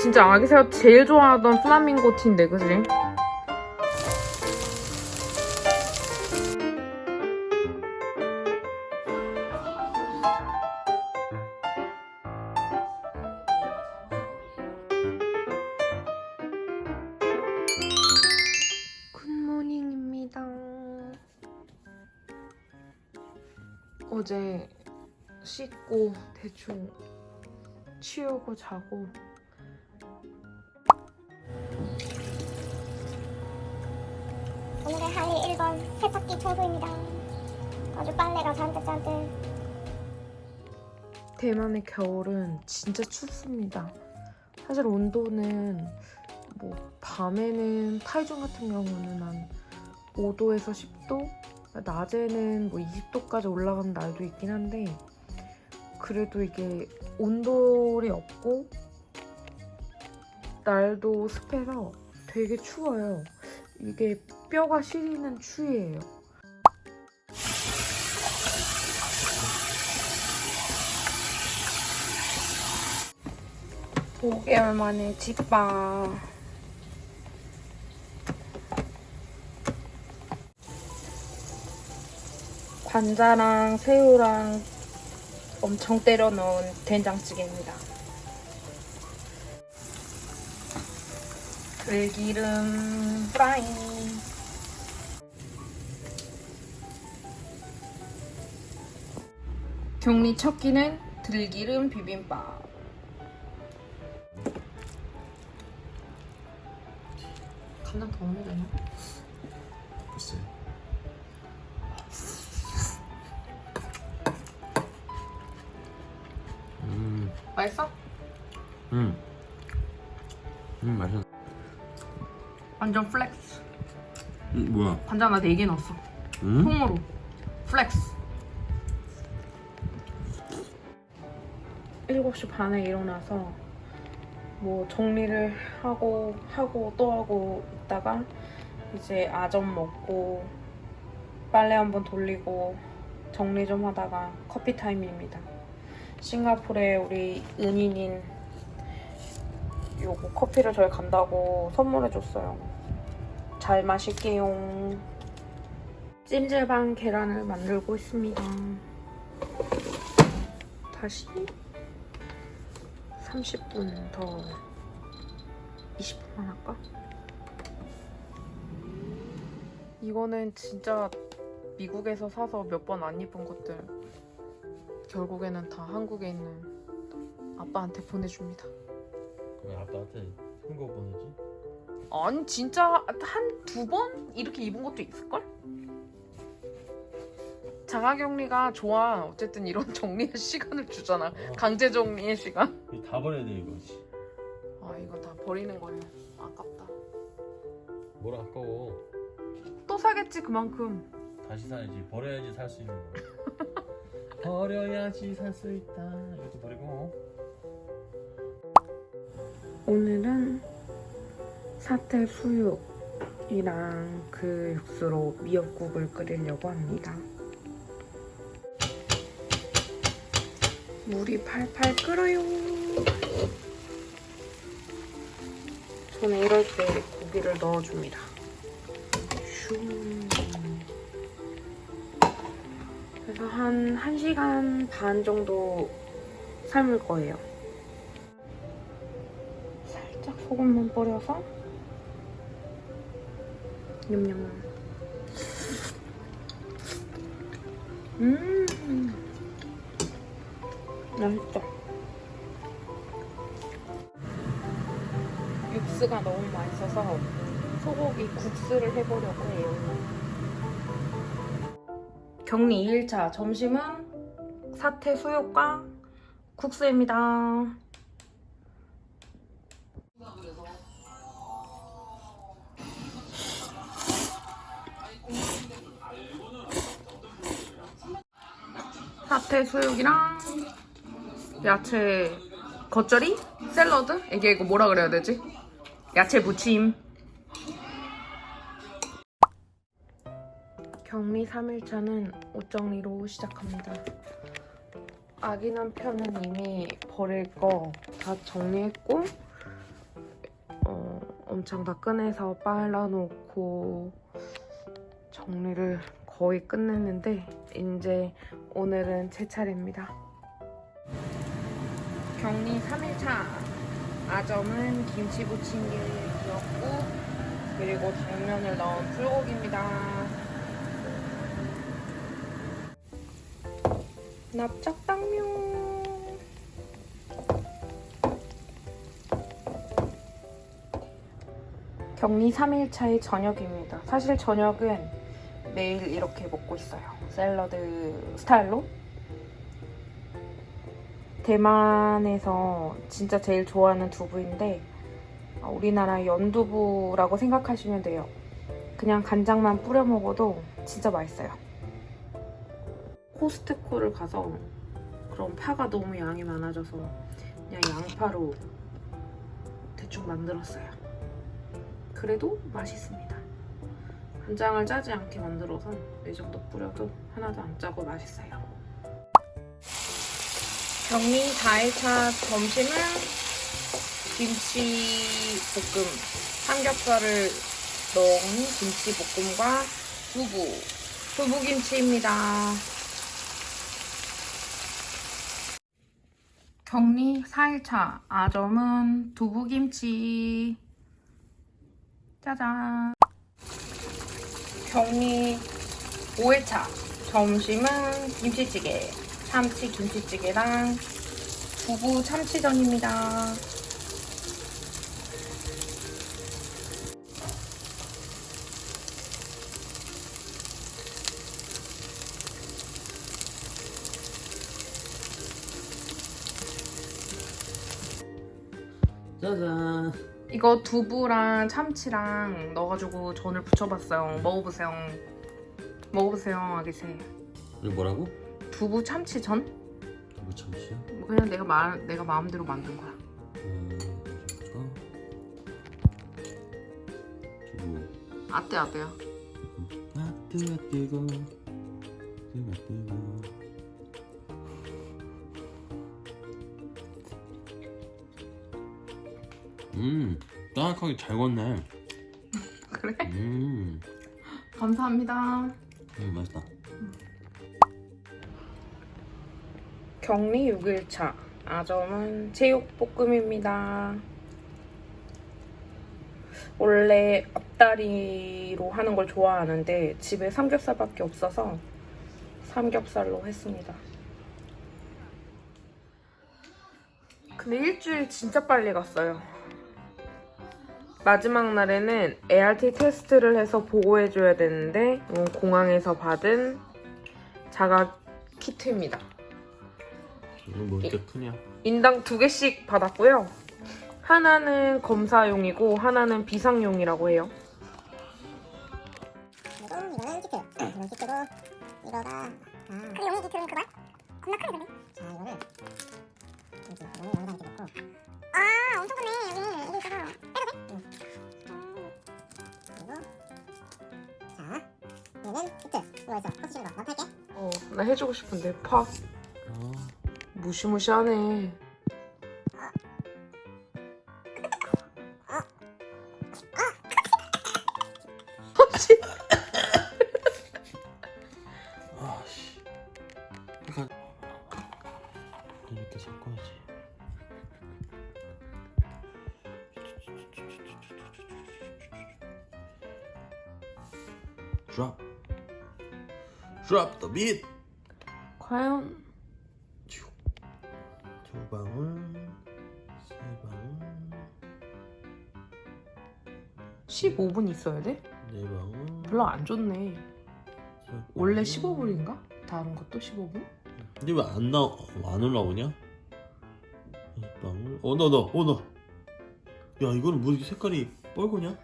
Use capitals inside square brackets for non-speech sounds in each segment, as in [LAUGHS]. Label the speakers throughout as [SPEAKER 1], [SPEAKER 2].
[SPEAKER 1] 진짜 아기새가 제일 좋아하던 플라밍고 티인데 그지? 굿모닝입니다. 어제 씻고 대충 치우고 자고
[SPEAKER 2] 오늘의 할일 1번 세탁기 청소입니다. 아주 빨래가 잔뜩잔뜩.
[SPEAKER 1] 대만의 겨울은 진짜 춥습니다. 사실 온도는 뭐 밤에는 타이중 같은 경우는 한 5도에서 10도, 낮에는 뭐 20도까지 올라가는 날도 있긴 한데 그래도 이게 온돌이 없고 날도 습해서 되게 추워요. 이게 뼈가 시리는 추위예요. 5개월 만에 집밥. 관자랑 새우랑 엄청 때려 넣은 된장찌개입니다. 들기름 프라이. 경리 첫 끼는 들기름 비빔밥. 간장 더 넣어야 되나?
[SPEAKER 3] 글쎄. 음,
[SPEAKER 1] 맛있어?
[SPEAKER 3] 음, 음 맛있어.
[SPEAKER 1] 완전 플렉스.
[SPEAKER 3] 음, 뭐야?
[SPEAKER 1] 간장 나 4개 넣었어.
[SPEAKER 3] 음?
[SPEAKER 1] 통으로. 7시 반에 일어나서 뭐 정리를 하고 하고 또 하고 있다가 이제 아점 먹고 빨래 한번 돌리고 정리 좀 하다가 커피 타임입니다. 싱가포르에 우리 은인인 요거 커피를 저희 간다고 선물해 줬어요. 잘 마실게요. 찜질방 계란을 만들고 있습니다. 다시 30분 더 20분만 할까? 이거는 진짜 미국에서 사서 몇 번 안 입은 것들 결국에는 다 한국에 있는 아빠한테 보내줍니다.
[SPEAKER 3] 왜 아빠한테 큰거 보내지?
[SPEAKER 1] 아니 진짜 한 두 번 이렇게 입은 것도 있을걸? 자가격리가 좋아. 어쨌든 이런 [LAUGHS] 정리의 시간을 주잖아. 강제 정리의 시간.
[SPEAKER 3] 이거 다 버려야 돼 이거. 씨.
[SPEAKER 1] 아 이거 다 버리는 거네. 아깝다.
[SPEAKER 3] 뭘 아까워.
[SPEAKER 1] 또 사겠지 그만큼.
[SPEAKER 3] 다시 사야지. 버려야지 살 수 있는 거. [LAUGHS] 버려야지 살 수 있다. 이것도 버리고.
[SPEAKER 1] 오늘은 사태 수육이랑 그 육수로 미역국을 끓이려고 합니다. 물이 팔팔 끓어요. 저는 이럴 때 고기를 넣어줍니다. 슈. 그래서 한 1시간 반 정도 삶을 거예요. 살짝 소금만 뿌려서 냠냠 음 맛있다. 육수가 너무 맛있어서 소고기 국수를 해보려고 해요. 격리 2일차. 점심은 사태 수육과 국수입니다. 사태 수육이랑 야채 겉절이? 샐러드? 이게 이거 뭐라 그래야 되지? 야채 무침 격리 3일차는 옷 정리로 시작합니다 아기 남편은 이미 버릴 거 다 정리했고 엄청 다 꺼내서 빨아놓고 정리를 거의 끝냈는데 이제 오늘은 제 차례입니다. 격리 3일차 아점은 김치 부침개였고 그리고 당면을 넣은 불고기입니다. 납작당면 격리 3일차의 저녁입니다. 사실 저녁은 매일 이렇게 먹고 있어요. 샐러드 스타일로. 대만에서 진짜 제일 좋아하는 두부인데 아, 우리나라 연두부라고 생각하시면 돼요. 그냥 간장만 뿌려 먹어도 진짜 맛있어요. 코스트코를 가서 그럼 파가 너무 양이 많아져서 그냥 양파로 대충 만들었어요. 그래도 맛있습니다. 간장을 짜지 않게 만들어서 이 정도 뿌려도 하나도 안 짜고 맛있어요. 격리 4일차 점심은 김치 볶음, 삼겹살을 넣은 김치 볶음과 두부, 두부김치입니다. 격리 4일차 아점은 두부김치. 짜잔. 격리 5일차. 점심은 김치찌개 참치 김치찌개랑 두부 참치전입니다.
[SPEAKER 3] 짜잔.
[SPEAKER 1] 이거 두부랑 참치랑 넣어가지고 전을 부쳐봤어요. 먹어보세요. 먹어보세요. 아기새
[SPEAKER 3] 이거 뭐라고?
[SPEAKER 1] 두부 참치전?
[SPEAKER 3] 두부 참치야?
[SPEAKER 1] 뭐 그냥 내가 마, 내가 마음대로 만든 거야
[SPEAKER 3] 음, 잠깐. 두부.
[SPEAKER 1] 아떼 아떼야
[SPEAKER 3] 아 뜨거 뜨거. 뜨거. 음, 딱하게 잘 익었네. [LAUGHS]
[SPEAKER 1] 그래?
[SPEAKER 3] 음,
[SPEAKER 1] 감사합니다
[SPEAKER 3] 음 맛있다.
[SPEAKER 1] 격리 6일차 아점은 제육볶음입니다. 원래 앞다리로 하는 걸 좋아하는데 집에 삼겹살밖에 없어서 삼겹살로 했습니다. 근데 일주일 진짜 빨리 갔어요. 마지막 날에는 ART 테스트를 해서 보고해줘야 되는데 이건 공항에서 받은 자가 키트입니다.
[SPEAKER 3] 이거 뭐 이렇게 크냐?
[SPEAKER 1] 인당 두 개씩 받았고요. 하나는 검사용이고 하나는 비상용이라고 해요.
[SPEAKER 2] 그리고 이거는 키트. 이건 키트고 이거가 아. 그 용이 키트는 그거야? 겁나 크네 근데. 자 이거를 이거는 여기다 이렇게 넣고. 아 엄청 크네 여기 이거 있어서 빼도 돼? 응. 그리고 자 얘는 키트. 이거 있어. 코스 치는 거. 너 탈게.
[SPEAKER 1] 어, 나 해주고 싶은데 파
[SPEAKER 3] 아,
[SPEAKER 1] 무시무시하네.
[SPEAKER 3] 아씨. 약간 이렇게 섞어야지. Drop. Drop the beat.
[SPEAKER 1] 과연
[SPEAKER 3] 두 방울, 세 방울,
[SPEAKER 1] 15분 있어야 돼?
[SPEAKER 3] 네 방울.
[SPEAKER 1] 별로 안 좋네.
[SPEAKER 3] 세
[SPEAKER 1] 원래
[SPEAKER 3] 방울.
[SPEAKER 1] 15분인가? 다른 것도 15분?
[SPEAKER 3] 근데 왜 안 나, 안 올라오냐? 이 방울. 어, 나, 나, 어, 나. 야, 이거는 뭐 이렇게 색깔이 뻘거냐?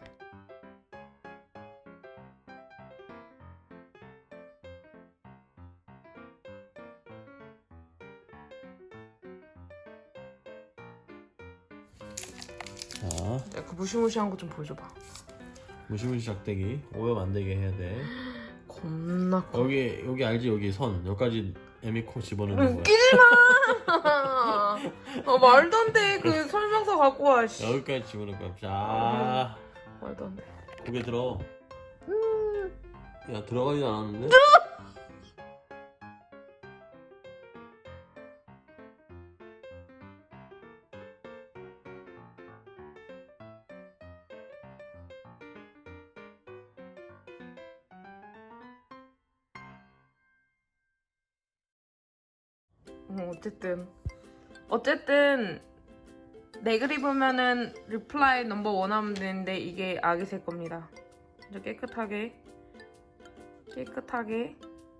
[SPEAKER 3] 자,
[SPEAKER 1] 야, 그 무시무시한 거 좀 보여줘봐.
[SPEAKER 3] 무시무시 작대기 오염 안 되게 해야 돼.
[SPEAKER 1] 겁나 커.
[SPEAKER 3] 여기 여기 알지 여기 선 여기까지 에미코 집어넣는 거야.
[SPEAKER 1] 웃기지 마! [LAUGHS] 어, 말도 안 돼. 그 설명서 갖고 와. 씨.
[SPEAKER 3] 여기까지 집어넣을 거야. 자,
[SPEAKER 1] 말도 안 돼.
[SPEAKER 3] 고개 들어. 야 들어가지 않았는데? [LAUGHS]
[SPEAKER 1] 어쨌든 내 그리 보면은 리플라이 넘버 원 하면 되는데 이게 아기새 겁니다. 이제 깨끗하게 깨끗하게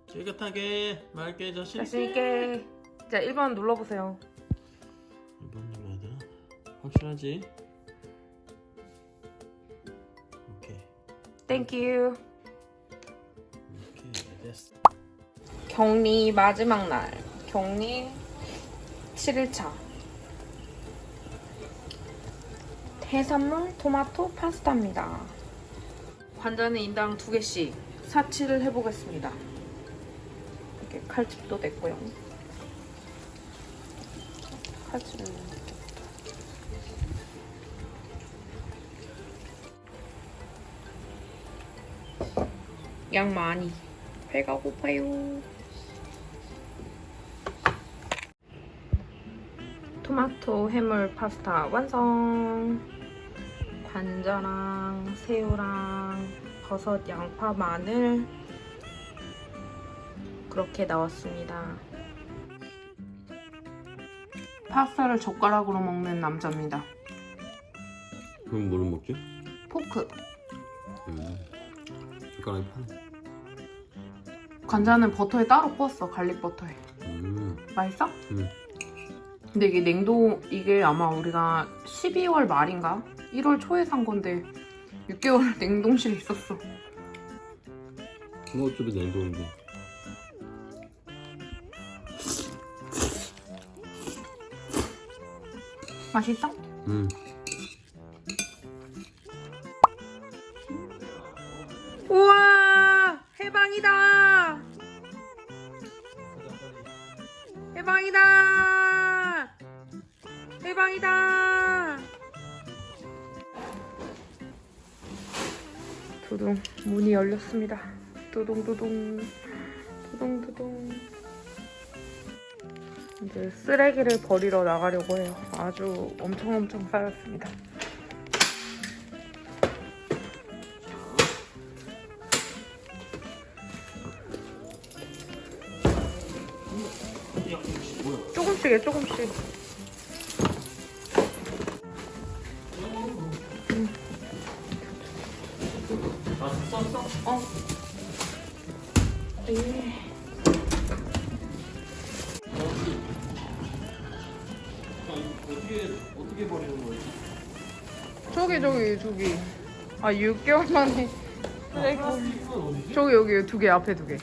[SPEAKER 3] 깨끗하게 맑게 자신
[SPEAKER 1] 자신 있게 자 1번 눌러보세요.
[SPEAKER 3] 이번 눌러야 되나? 확실하지? 오케이
[SPEAKER 1] 땡큐.
[SPEAKER 3] 오케이 됐어
[SPEAKER 1] 격리 마지막 날 격리 7일차 해산물 토마토 파스타입니다. 관자는 인당 두 개씩 사치를 해보겠습니다. 이렇게 칼집도 됐고요. 칼집은 양 많이. 배가 고파요. 토마토 해물 파스타 완성. 관자랑 새우랑 버섯, 양파, 마늘 그렇게 나왔습니다. 파스타를 젓가락으로 먹는 남자입니다.
[SPEAKER 3] 그럼 뭐를 먹지?
[SPEAKER 1] 포크.
[SPEAKER 3] 음 젓가락이 판
[SPEAKER 1] 관자는 버터에 따로 구웠어. 갈릭 버터에.
[SPEAKER 3] 음
[SPEAKER 1] 맛있어?
[SPEAKER 3] 음.
[SPEAKER 1] 근데 이게 냉동 이게 아마 우리가 12월 말인가 1월 초에 산 건데 6개월 [LAUGHS] 냉동실에 있었어.
[SPEAKER 3] 뭐 어차피 냉동인데.
[SPEAKER 1] 맛있어?
[SPEAKER 3] 음
[SPEAKER 1] 우와! 해방이다! 해방이다! 해방이다 두둥 문이 열렸습니다. 두둥두둥. 두둥두둥. 이제 쓰레기를 버리러 나가려고 해요. 아주 엄청 엄청 쌓였습니다. 조금씩 해 조금씩
[SPEAKER 3] 아 썼어?
[SPEAKER 1] 어. 네.
[SPEAKER 3] 어떻게 버리는 거지?
[SPEAKER 1] 저기 저기 저기 아 6개월 만에 쓰레기? 저기 여기 두 개 앞에 두 개.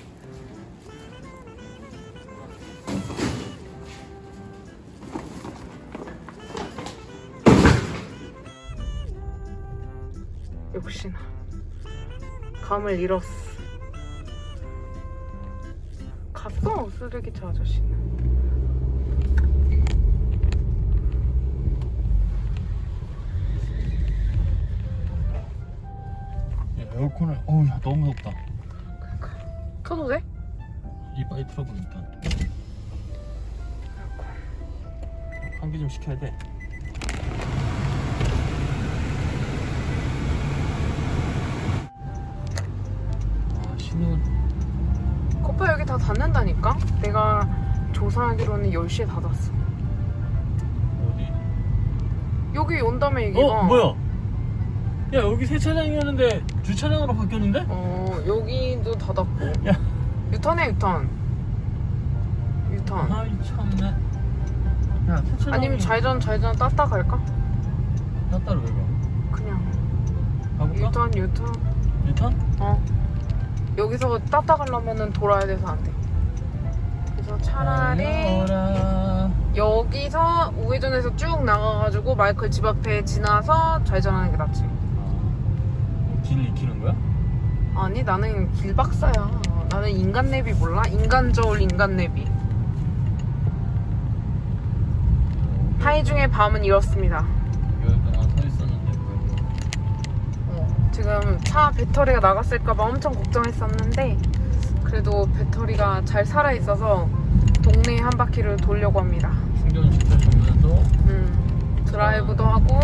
[SPEAKER 1] 역시나 감을 잃었어. 갔어 쓰레기차 아저씨는.
[SPEAKER 3] 야, 에어컨을 어우 야 너무 덥다
[SPEAKER 1] 그러니까 켜도 돼?
[SPEAKER 3] 이 빨리 틀어봐 일단 환기 좀 시켜야 돼
[SPEAKER 1] 닫는다니까? 내가 조사하기로는 10시에 닫았어.
[SPEAKER 3] 어디?
[SPEAKER 1] 여기 온다며 얘기가.
[SPEAKER 3] 어 뭐야? 야 여기 세차장이었는데 주차장으로 바뀌었는데?
[SPEAKER 1] 어, 여기도 닫았고.
[SPEAKER 3] 야.
[SPEAKER 1] 유턴해, 유턴. 유턴.
[SPEAKER 3] 아이 참네 야 세차장
[SPEAKER 1] 아니면 좌회전, 좌회전 따따 갈까?
[SPEAKER 3] 따따로 왜 가?
[SPEAKER 1] 그냥.
[SPEAKER 3] 가볼까?
[SPEAKER 1] 유턴, 유턴.
[SPEAKER 3] 유턴?
[SPEAKER 1] 어. 여기서 따따 가려면은 돌아야 돼서 안 돼. 그래서 차라리 여기서 우회전해서 쭉 나가가지고 마이클 집 앞에 지나서 좌회전하는 게 낫지.
[SPEAKER 3] 길 익히는 거야?
[SPEAKER 1] 아니 나는 길박사야. 나는 인간 내비 몰라? 인간 저울 인간 내비. 하이 중에 밤은 이렇습니다. 어, 지금 차 배터리가 나갔을까봐 엄청 걱정했었는데 그래도 배터리가 잘 살아있어서 동네 한 바퀴를 돌려고 합니다.
[SPEAKER 3] 충전 시켜주면서
[SPEAKER 1] 음, 드라이브도 하고